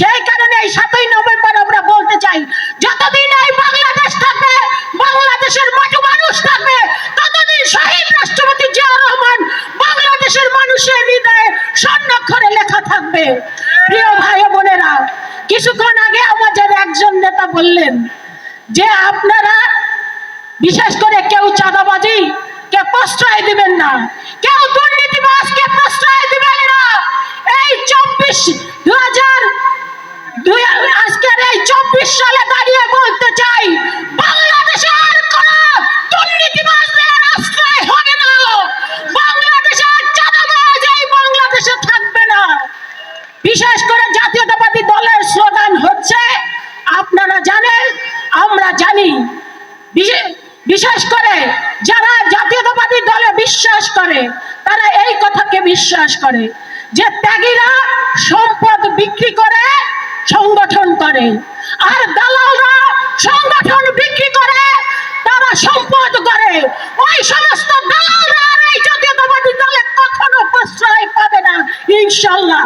সেই কারণে এই সাতই নভেম্বর আমরা বলতে চাই, যতদিন এই বাংলাদেশ থাকবে, বাংলাদেশের মাটি মানুষ থাকবে, ততদিন শহীদ রাষ্ট্রপতি জিয়াউর রহমান বাংলাদেশের মানুষের হৃদয়ে স্বর্ণাক্ষরে লেখা থাকবে। প্রিয় ভাই বোনেরা, কিছুক্ষণ আগে আমাদের একজন নেতা বললেন যে, আপনারা বিশেষ করে কেউ চাঁদাবাজি, কে প্রশ্রয় দিবেন না, কেউ দুর্নীতিবাজকে প্রশ্রয় দিবেন না। এই চব্বিশ দু হাজার দুই আজকের এই চব্বিশ সালে দাঁড়িয়ে বলতে চাই বাংলাদেশে থাকবে না। বিশেষ করে জাতীয়তাবাদী দলের স্লোগান হচ্ছে, আপনারা জানেন, আমরা জানি। বিশে- বিশেষ করে যারা জাতীয়তাবাদী দলে বিশ্বাস করে, তারা এই কথাকে বিশ্বাস করে যে ত্যাগীরা সম্পদ বিক্রি করে করে আর দালালরা সংগঠন বিক্রি করে, তারা সম্পদ করে। ওই সমস্ত দালালরা এই জাতীয়তাবাদী দলে কখনো প্রশ্রয় পাবে না, ইনশাল্লাহ।